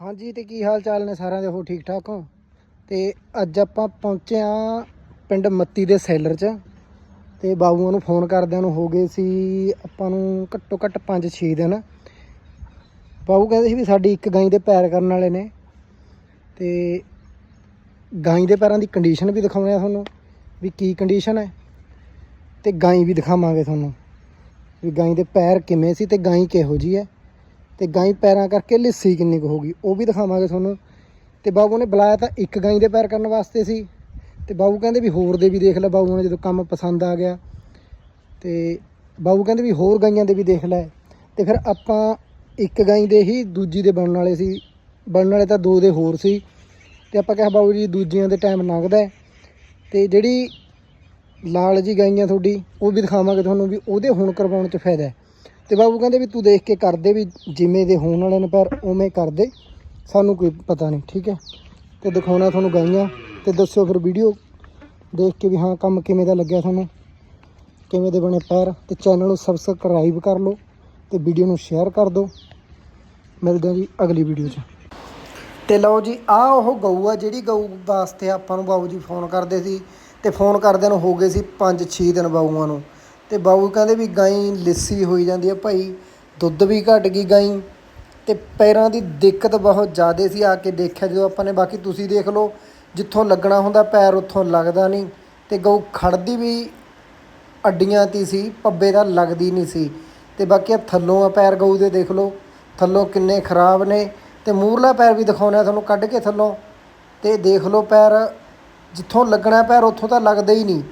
ਹਾਂਜੀ, ਤੇ ਕੀ ਹਾਲ ਚਾਲ ਨੇ ਸਾਰਿਆਂ ਦੇ? ਹੋ ਠੀਕ ਠਾਕ ਹੋ? ਤੇ ਅੱਜ ਆਪਾਂ ਪਹੁੰਚੇ ਆ ਪਿੰਡ ਮੱਤੀ ਦੇ ਸੈਲਰ 'ਚ। ਤੇ ਬਾਬੂਆਂ ਨੂੰ ਫੋਨ ਕਰਦਿਆਂ ਨੂੰ ਹੋ ਗਏ ਸੀ ਆਪਾਂ ਨੂੰ ਘੱਟੋ ਘੱਟ 5-6 ਦਿਨ। ਬਾਬੂ ਕਹਿੰਦੇ ਸੀ ਵੀ ਸਾਡੀ ਇੱਕ ਗਾਂ ਦੇ ਪੈਰ ਕਰਨ ਵਾਲੇ ਨੇ। ਤੇ ਗਾਂ ਦੇ ਪੈਰਾਂ ਦੀ ਕੰਡੀਸ਼ਨ ਵੀ ਦਿਖਾਉਣੇ ਆ ਤੁਹਾਨੂੰ, ਵੀ ਕੀ ਕੰਡੀਸ਼ਨ ਹੈ। ਤੇ ਗਾਂ ਵੀ ਦਿਖਾਵਾਂਗੇ ਤੁਹਾਨੂੰ, ਵੀ ਗਾਂ ਦੇ ਪੈਰ ਕਿਵੇਂ ਸੀ ਤੇ ਗਾਂ ਕਿਹੋ ਜੀ ਹੈ। ਤੇ ਗਾਂ ਪੈਰਾਂ ਕਰਕੇ ਲਿੱਸੀ ਕਿੰਨੀ ਕੁ ਹੋਗੀ ਉਹ ਵੀ ਦਿਖਾਵਾਂਗੇ ਤੁਹਾਨੂੰ। ਤੇ ਬਾਬੂ ਨੇ ਬੁਲਾਇਆ ਤਾਂ ਇੱਕ ਗਾਂ ਦੇ ਪੈਰ ਕਰਨ ਵਾਸਤੇ ਸੀ। ਤੇ ਬਾਬੂ ਕਹਿੰਦੇ ਵੀ ਹੋਰ ਦੇ ਵੀ ਦੇਖ ਲੈ ਬਾਬੂ ਨੇ ਜਦੋਂ ਕੰਮ ਪਸੰਦ ਆ ਗਿਆ। ਤੇ ਬਾਬੂ ਕਹਿੰਦੇ ਵੀ ਹੋਰ ਗਾਈਆਂ ਦੇ ਵੀ ਦੇਖ ਲੈ। ਤੇ ਫਿਰ ਆਪਾਂ ਇੱਕ ਗਾਂ ਦੇ ਹੀ ਦੂਜੀ ਦੇ ਬਣਨ ਵਾਲੇ ਸੀ। ਬਣਨ ਵਾਲੇ ਤਾਂ ਦੋ ਦੇ ਹੋਰ ਸੀ। ਤੇ ਆਪਾਂ ਕਿਹਾ ਬਾਬੂ ਜੀ ਦੂਜਿਆਂ ਦੇ ਟਾਈਮ ਲੰਘਦਾ ਹੈ। ਤੇ ਜਿਹੜੀ ਲਾਲ ਜੀ ਗਾਈਆਂ ਤੁਹਾਡੀ, ਉਹ ਵੀ ਦਿਖਾਵਾਂਗੇ ਤੁਹਾਨੂੰ ਵੀ ਉਹਦੇ ਹੁਣ ਕਰਵਾਉਣ 'ਚ ਫਾਇਦਾ ਹੈ। ਤੇ ਬਾਬੂ ਕਹਿੰਦੇ ਵੀ ਤੂੰ ਦੇਖ ਕੇ ਕਰਦੇ ਵੀ ਜਿਵੇਂ ਦੇ ਹੋਣ ਵਾਲੇ ਨੇ ਪਰ, ਉਵੇਂ ਕਰਦੇ ਸਾਨੂੰ ਕੋਈ ਪਤਾ ਨਹੀਂ, ਠੀਕ ਹੈ? ਤੇ ਦਿਖਾਉਣਾ ਤੁਹਾਨੂੰ ਗਾਈਆਂ, ਤੇ ਦੱਸਿਓ ਫਿਰ ਵੀਡੀਓ। ਦੇਖ ਕੇ ਵੀ ਹਾਂ, ਕੰਮ ਕਿਵੇਂ ਦਾ ਲੱਗਿਆ ਤੁਹਾਨੂੰ? ਕਿਵੇਂ ਦੇ ਬਣੇ ਪੈਰ? ਤੇ ਚੈਨਲ ਨੂੰ ਸਬਸਕ੍ਰਾਈਬ ਕਰ ਲਓ ਤੇ ਵੀਡੀਓ ਨੂੰ ਸ਼ੇਅਰ ਕਰ ਦਿਓ। ਮਿਲਦੇ ਹਾਂ ਜੀ ਅਗਲੀ ਵੀਡੀਓ 'ਚ। ਤੇ ਲਓ ਜੀ ਆ ਉਹ ਗਊ ਆ, ਜਿਹੜੀ ਗਊ ਵਾਸਤੇ ਆਪਾਂ ਨੂੰ ਬਾਬੂ ਜੀ ਫੋਨ ਕਰਦੇ ਸੀ। ਤੇ ਫੋਨ ਕਰਦਿਆਂ ਨੂੰ ਹੋ ਗਏ ਸੀ 5-6 ਦਿਨ ਬਾਊਆਂ ਨੂੰ। ਤੇ ਬਾਊ ਕਹਿੰਦੇ ਵੀ ਗਾਂ ਲਿੱਸੀ ਹੋਈ ਜਾਂਦੀ ਹੈ ਭਾਈ, ਦੁੱਧ ਵੀ ਘਟ ਗਈ ਗਾਈ ਤੇ ਪੈਰਾਂ ਦੀ ਦਿੱਕਤ ਬਹੁਤ ਜ਼ਿਆਦਾ ਸੀ ਆ ਕੇ ਦੇਖਿਆ, ਜਦੋਂ ਆਪਾਂ ਨੇ ਬਾਕੀ ਤੁਸੀਂ ਦੇਖ ਲਓ ਜਿੱਥੋਂ ਲੱਗਣਾ ਹੁੰਦਾ ਪੈਰ ਉੱਥੋਂ ਲੱਗਦਾ ਨਹੀਂ ਤੇ ਗਊ ਖੜਦੀ ਵੀ ਅੱਡੀਆਂ ਤੀ ਸੀ, ਪੱਬੇ ਦਾ ਲੱਗਦੀ ਨਹੀਂ ਸੀ ਤੇ ਬਾਕੀ ਆ ਥੱਲੋਂ ਆ ਪੈਰ ਗਊ ਦੇ ਦੇਖ ਲਓ, ਥੱਲੋਂ ਕਿੰਨੇ ਖਰਾਬ ਨੇ ਤੇ ਮੂਰਲਾ ਪੈਰ ਵੀ ਦਿਖਾਉਣਾ ਤੁਹਾਨੂੰ ਕੱਢ ਕੇ ਥੱਲੋਂ ਤੇ ਦੇਖ ਲਓ ਪੈਰ, ਜਿੱਥੋਂ ਲੱਗਣਾ ਪੈਰ ਉੱਥੋਂ ਤਾਂ ਲੱਗਦਾ ਹੀ ਨਹੀਂ।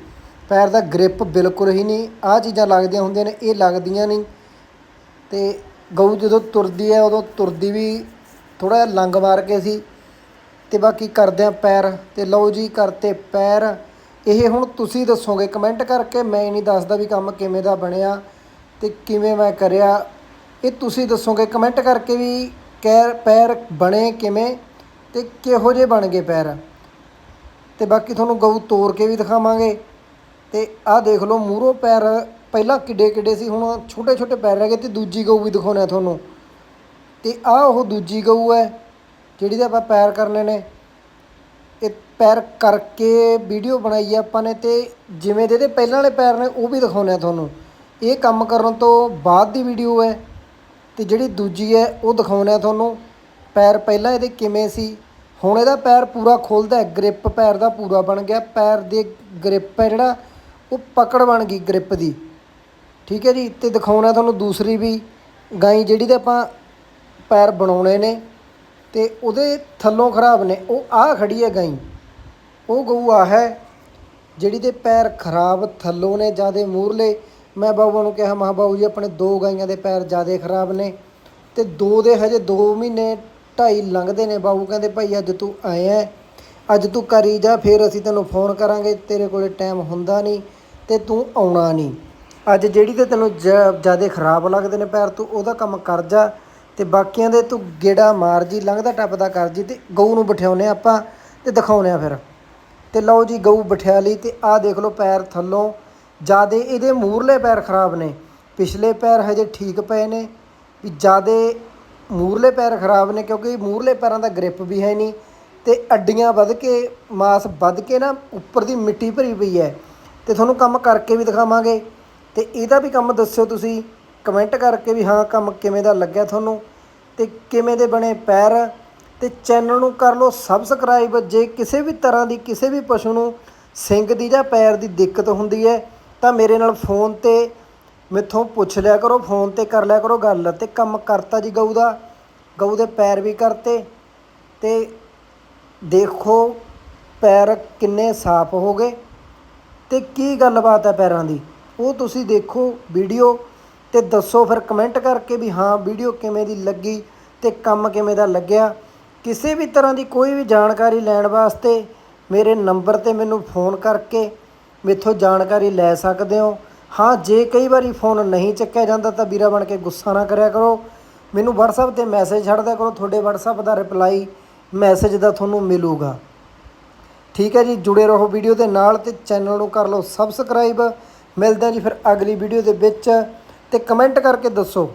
ਪੈਰ ਦਾ ਗ੍ਰਿਪ ਬਿਲਕੁਲ ਹੀ ਨਹੀਂ। ਆਹ ਚੀਜ਼ਾਂ ਲੱਗਦੀਆਂ ਹੁੰਦੀਆਂ ਨੇ, ਇਹ ਲੱਗਦੀਆਂ ਨਹੀਂ। ਤੇ ਗਊ ਜਦੋਂ ਤੁਰਦੀ ਹੈ, ਉਦੋਂ ਤੁਰਦੀ ਵੀ ਥੋੜਾ ਜਿਹਾ ਲੰਗ ਮਾਰ ਕੇ ਸੀ। ਤੇ ਬਾਕੀ ਕਰਦੇ ਆ ਪੈਰ। ਤੇ ਲਓ ਜੀ, ਕਰਤੇ ਪੈਰ। ਇਹ ਹੁਣ ਤੁਸੀਂ ਦੱਸੋਗੇ ਕਮੈਂਟ ਕਰਕੇ ਮੈਂ ਨਹੀਂ ਦੱਸਦਾ ਵੀ ਕੰਮ ਕਿਵੇਂ ਦਾ ਬਣਿਆ ਤੇ ਕਿਵੇਂ ਮੈਂ ਕਰਿਆ। ਇਹ ਤੁਸੀਂ ਦੱਸੋਗੇ ਕਮੈਂਟ ਕਰਕੇ ਵੀ ਕੈ ਪੈਰ ਬਣੇ ਕਿਵੇਂ ਤੇ ਕਿਹੋ ਜਿਹੇ ਬਣ ਗਏ ਪੈਰ। ਤੇ ਬਾਕੀ ਤੁਹਾਨੂੰ ਗਊ ਤੋੜ ਕੇ ਵੀ ਦਿਖਾਵਾਂਗੇ। ਤੇ ਆਹ ਦੇਖ ਲਓ ਮੂਹਰੋਂ ਪੈਰ ਪਹਿਲਾਂ ਕਿੱਡੇ ਕਿੱਡੇ ਸੀ, ਹੁਣ ਛੋਟੇ ਛੋਟੇ ਪੈਰ ਰਹਿ ਗਏ ਤੇ ਦੂਜੀ ਗਊ ਵੀ ਦਿਖਾਉਣਾ ਤੁਹਾਨੂੰ। ਤੇ ਆਹ ਉਹ ਦੂਜੀ ਗਊ ਹੈ, ਜਿਹੜੀ ਦੇ ਆਪਾਂ ਪੈਰ ਕਰਨੇ ਨੇ। ਇਹ ਪੈਰ ਕਰਕੇ ਵੀਡੀਓ ਬਣਾਈ ਹੈ ਆਪਾਂ ਨੇ ਤੇ ਜਿਵੇਂ ਦੇ ਇਹਦੇ ਪਹਿਲਾਂ ਵਾਲੇ ਪੈਰ ਨੇ, ਉਹ ਵੀ ਦਿਖਾਉਣੇ ਆ ਤੁਹਾਨੂੰ। ਇਹ ਕੰਮ ਕਰਨ ਤੋਂ ਬਾਅਦ ਦੀ ਵੀਡੀਓ ਹੈ, ਤੇ ਜਿਹੜੀ ਦੂਜੀ ਹੈ, ਉਹ ਦਿਖਾਉਣੇ ਆ ਤੁਹਾਨੂੰ। ਪੈਰ ਪਹਿਲਾਂ ਇਹਦੇ ਕਿਵੇਂ ਸੀ, ਹੁਣ ਇਹਦਾ ਪੈਰ ਪੂਰਾ ਖੁੱਲਦਾ ਹੈ, ਗ੍ਰਿਪ ਪੈਰ ਦਾ ਪੂਰਾ ਬਣ ਗਿਆ। ਪੈਰ ਦੇ ਗ੍ਰਿਪ ਹੈ ਜਿਹੜਾ ਉਹ ਪਕੜ ਬਣ ਗਈ ਗ੍ਰਿਪ ਦੀ। ਠੀਕ ਹੈ ਜੀ? ਤੇ ਦਿਖਾਉਣਾ ਤੁਹਾਨੂੰ ਦੂਸਰੀ ਵੀ ਗਾਈ ਜਿਹੜੀ ਤੇ ਆਪਾਂ ਪੈਰ ਬਣਾਉਣੇ ਨੇ ਤੇ ਉਹਦੇ ਥੱਲੋਂ ਖਰਾਬ ਨੇ। ਉਹ ਆਹ ਖੜੀ ਹੈ ਗਾਈ। ਉਹ ਗਊ ਆ ਹੈ ਜਿਹੜੀ ਦੇ ਪੈਰ ਖਰਾਬ ਥੱਲੋਂ ਨੇ, ਜਿਆਦੇ ਮੂਰਲੇ। ਮੈਂ ਬਾਬੂ ਨੂੰ ਕਿਹਾ, ਮਹਾ ਬਾਬੂ ਜੀ, ਆਪਣੇ ਦੋ ਗਾਈਆਂ ਦੇ ਪੈਰ ਜਿਆਦੇ ਖਰਾਬ ਨੇ ਤੇ ਦੋ ਦੇ ਹਜੇ 2 ਮਹੀਨੇ ਢਾਈ ਲੰਘਦੇ ਨੇ। ਬਾਬੂ ਕਹਿੰਦੇ, ਭਾਈ, ਅੱਜ ਤੂੰ ਆਇਆ ਅੱਜ ਤੂੰ ਕਰੀ ਜਾ, ਫਿਰ ਅਸੀਂ ਤੈਨੂੰ ਫੋਨ ਕਰਾਂਗੇ। ਤੇਰੇ ਕੋਲੇ ਟਾਈਮ ਹੁੰਦਾ ਨਹੀਂ। ਤੇ ਤੂੰ ਆਉਣਾ ਨਹੀਂ। ਅੱਜ ਜਿਹੜੀ ਤੇ ਤੈਨੂੰ ਜਿਆਦੇ ਖਰਾਬ ਲੱਗਦੇ ਨੇ ਪੈਰ, ਤੂੰ ਉਹਦਾ ਕੰਮ ਕਰ ਜਾ ਤੇ ਬਾਕੀਆਂ ਦੇ ਤੂੰ ਗੇੜਾ ਮਾਰ ਜੀ, ਲੰਘਦਾ ਟੱਪਦਾ ਕਰ ਜੀ ਤੇ ਗਊ ਨੂੰ ਬਿਠਾਉਨੇ ਆਪਾਂ ਤੇ ਦਿਖਾਉਨੇ ਆ ਫਿਰ। ਤੇ ਲਓ ਜੀ ਗਊ ਬਿਠਾ ਲਈ ਤੇ ਆਹ ਦੇਖ ਲਓ ਪੈਰ ਥੱਲੋਂ ਜਿਆਦੇ ਇਹਦੇ ਮੂਰਲੇ ਪੈਰ ਖਰਾਬ ਨੇ। ਪਿਛਲੇ ਪੈਰ ਹਜੇ ਠੀਕ ਪਏ ਨੇ ਵੀ ਜਿਆਦੇ ਮੂਰਲੇ ਪੈਰ ਖਰਾਬ ਨੇ ਕਿਉਂਕਿ ਮੂਰਲੇ ਪੈਰਾਂ ਦਾ ਗ੍ਰਿਪ ਵੀ ਹੈ ਨਹੀਂ ਤੇ ਅੱਡੀਆਂ ਵੱਧ ਕੇ, ਮਾਸ ਵੱਧ ਕੇ ਨਾ ਉੱਪਰ ਦੀ ਮਿੱਟੀ ਭਰੀ ਪਈ ਹੈ। ਤੇ ਤੁਹਾਨੂੰ ਕੰਮ ਕਰਕੇ ਵੀ ਦਿਖਾਵਾਂਗੇ। ਤੇ ਇਹਦਾ ਵੀ ਕੰਮ ਦੱਸਿਓ ਤੁਸੀਂ ਕਮੈਂਟ ਕਰਕੇ ਵੀ ਹਾਂ ਕੰਮ ਕਿਵੇਂ ਦਾ ਲੱਗਿਆ ਤੁਹਾਨੂੰ ਤੇ ਕਿਵੇਂ ਦੇ ਬਣੇ ਪੈਰ। ਤੇ ਚੈਨਲ ਨੂੰ ਕਰ ਲਓ ਸਬਸਕ੍ਰਾਈਬ ਜੇ ਕਿਸੇ ਵੀ ਤਰ੍ਹਾਂ ਦੀ ਕਿਸੇ ਵੀ ਪਸ਼ੂ ਨੂੰ ਸਿੰਗ ਦੀ ਜਾਂ ਪੈਰ ਦੀ ਦਿੱਕਤ ਹੁੰਦੀ ਹੈ, ਤਾਂ ਮੇਰੇ ਨਾਲ ਫੋਨ ਤੇ ਮੈਥੋਂ ਪੁੱਛ ਲਿਆ ਕਰੋ ਫੋਨ ਤੇ ਕਰ ਲਿਆ ਕਰੋ ਗੱਲ ਤੇ ਕੰਮ ਕਰਤਾ ਜੀ ਗਊ ਦਾ। ਗਊ ਦੇ ਪੈਰ ਵੀ ਕਰਤੇ ਤੇ ਦੇਖੋ ਪੈਰ ਕਿੰਨੇ ਸਾਫ਼ ਹੋ ਗਏ। ਤੇ ਕੀ ਗੱਲਬਾਤ ਹੈ ਪੈਰਾਂ ਦੀ? ਉਹ ਤੁਸੀਂ ਦੇਖੋ ਵੀਡੀਓ ਤੇ ਦੱਸੋ ਫਿਰ ਕਮੈਂਟ ਕਰਕੇ ਵੀ ਹਾਂ, ਵੀਡੀਓ ਕਿਵੇਂ ਦੀ ਲੱਗੀ ਤੇ ਕੰਮ ਕਿਵੇਂ ਦਾ ਲੱਗਿਆ। ਕਿਸੇ ਵੀ ਤਰ੍ਹਾਂ ਦੀ ਕੋਈ ਵੀ ਜਾਣਕਾਰੀ ਲੈਣ ਵਾਸਤੇ ਮੇਰੇ ਨੰਬਰ ਤੇ ਮੈਨੂੰ ਫੋਨ ਕਰਕੇ ਮੇਥੋਂ ਜਾਣਕਾਰੀ ਲੈ ਸਕਦੇ ਹੋ। ਹਾਂ, ਜੇ ਕਈ ਵਾਰੀ ਫੋਨ ਨਹੀਂ ਚੱਕਿਆ ਜਾਂਦਾ ਤਾਂ ਵੀਰਾ ਬਣ ਕੇ ਗੁੱਸਾ ਨਾ ਕਰਿਆ ਕਰੋ। ਮੈਨੂੰ WhatsApp ਤੇ ਮੈਸੇਜ ਛੱਡਦਾ ਕਰੋ, ਤੁਹਾਡੇ WhatsApp ਦਾ ਰਿਪਲਾਈ ਮੈਸੇਜ ਦਾ ਤੁਹਾਨੂੰ ਮਿਲੂਗਾ। ਠੀਕ ਹੈ ਜੀ, ਜੁੜੇ ਰਹੋ ਵੀਡੀਓ ਦੇ ਨਾਲ ਤੇ ਚੈਨਲ ਨੂੰ ਕਰ ਲਓ ਸਬਸਕ੍ਰਾਈਬ। ਮਿਲਦੇ ਜੀ ਫਿਰ ਅਗਲੀ ਵੀਡੀਓ ਦੇ ਵਿੱਚ ਤੇ ਕਮੈਂਟ ਕਰਕੇ ਦੱਸੋ।